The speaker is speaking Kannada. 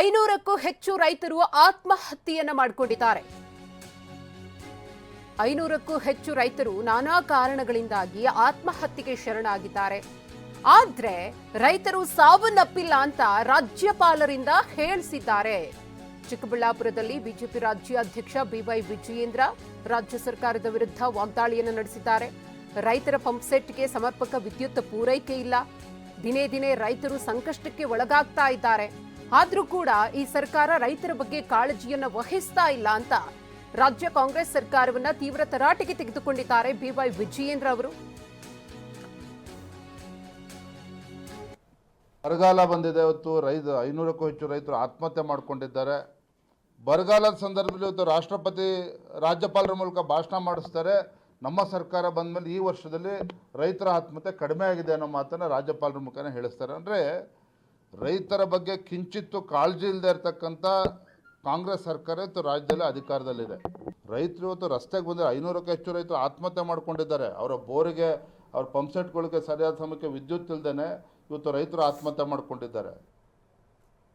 ಐನೂರಕ್ಕೂ ಹೆಚ್ಚು ರೈತರು ಆತ್ಮಹತ್ಯೆಯನ್ನ ಮಾಡಿಕೊಂಡಿದ್ದಾರೆ. ಐನೂರಕ್ಕೂ ಹೆಚ್ಚು ರೈತರು ನಾನಾ ಕಾರಣಗಳಿಂದಾಗಿ ಆತ್ಮಹತ್ಯೆಗೆ ಶರಣಾಗಿದ್ದಾರೆ. ಆದ್ರೆ ರೈತರು ಸಾವನ್ನಪ್ಪಿಲ್ಲ ಅಂತ ರಾಜ್ಯಪಾಲರಿಂದ ಹೇಳಿಸಿದ್ದಾರೆ. ಚಿಕ್ಕಬಳ್ಳಾಪುರದಲ್ಲಿ ಬಿಜೆಪಿ ರಾಜ್ಯಾಧ್ಯಕ್ಷ ಬಿವೈ ವಿಜಯೇಂದ್ರ ರಾಜ್ಯ ಸರ್ಕಾರದ ವಿರುದ್ಧ ವಾಗ್ದಾಳಿಯನ್ನು ನಡೆಸಿದ್ದಾರೆ. ರೈತರ ಪಂಪ್ಸೆಟ್ಗೆ ಸಮರ್ಪಕ ವಿದ್ಯುತ್ ಪೂರೈಕೆ ಇಲ್ಲ. ದಿನೇ ದಿನೇ ರೈತರು ಸಂಕಷ್ಟಕ್ಕೆ ಒಳಗಾಗ್ತಾ ಇದ್ದಾರೆ. ಆದ್ರೂ ಕೂಡ ಈ ಸರ್ಕಾರ ರೈತರ ಬಗ್ಗೆ ಕಾಳಜಿಯನ್ನು ವಹಿಸ್ತಾ ಇಲ್ಲ ಅಂತ ರಾಜ್ಯ ಕಾಂಗ್ರೆಸ್ ಸರ್ಕಾರವನ್ನ ತೀವ್ರ ತರಾಟೆಗೆ ತೆಗೆದುಕೊಂಡಿದ್ದಾರೆ ಬಿವೈ ವಿಜಯೇಂದ್ರ ಅವರು. ಬರಗಾಲ ಬಂದಿದೆ ಇವತ್ತು. ರೈತ ಐನೂರಕ್ಕೂ ಹೆಚ್ಚು ರೈತರು ಆತ್ಮಹತ್ಯೆ ಮಾಡಿಕೊಂಡಿದ್ದಾರೆ. ಬರಗಾಲದ ಸಂದರ್ಭದಲ್ಲಿ ಇವತ್ತು ರಾಷ್ಟ್ರಪತಿ ರಾಜ್ಯಪಾಲರ ಮೂಲಕ ಭಾಷಣ ಮಾಡಿಸ್ತಾರೆ. ನಮ್ಮ ಸರ್ಕಾರ ಬಂದಮೇಲೆ ಈ ವರ್ಷದಲ್ಲಿ ರೈತರ ಆತ್ಮಹತ್ಯೆ ಕಡಿಮೆ ಆಗಿದೆ ಅನ್ನೋ ಮಾತನ್ನು ರಾಜ್ಯಪಾಲರ ಮುಖಾನೇ ಹೇಳಿಸ್ತಾರೆ. ಅಂದರೆ ರೈತರ ಬಗ್ಗೆ ಕಿಂಚಿತ್ತು ಕಾಳಜಿ ಇಲ್ಲದೆ ಇರತಕ್ಕಂಥ ಕಾಂಗ್ರೆಸ್ ಸರ್ಕಾರ ಇವತ್ತು ರಾಜ್ಯದಲ್ಲಿ ಅಧಿಕಾರದಲ್ಲಿದೆ. ರೈತರು ಇವತ್ತು ರಸ್ತೆಗೆ ಬಂದರೆ ಐನೂರಕ್ಕೆ ಹೆಚ್ಚು ರೈತರು ಆತ್ಮಹತ್ಯೆ ಮಾಡ್ಕೊಂಡಿದ್ದಾರೆ. ಅವರ ಬೋರಿಗೆ, ಅವ್ರ ಪಂಪ್ಸೆಟ್ಗಳಿಗೆ ಸರಿಯಾದ ಸಮಯಕ್ಕೆ ವಿದ್ಯುತ್ ಇಲ್ಲದೇ ಇವತ್ತು ರೈತರು ಆತ್ಮಹತ್ಯೆ ಮಾಡ್ಕೊಂಡಿದ್ದಾರೆ.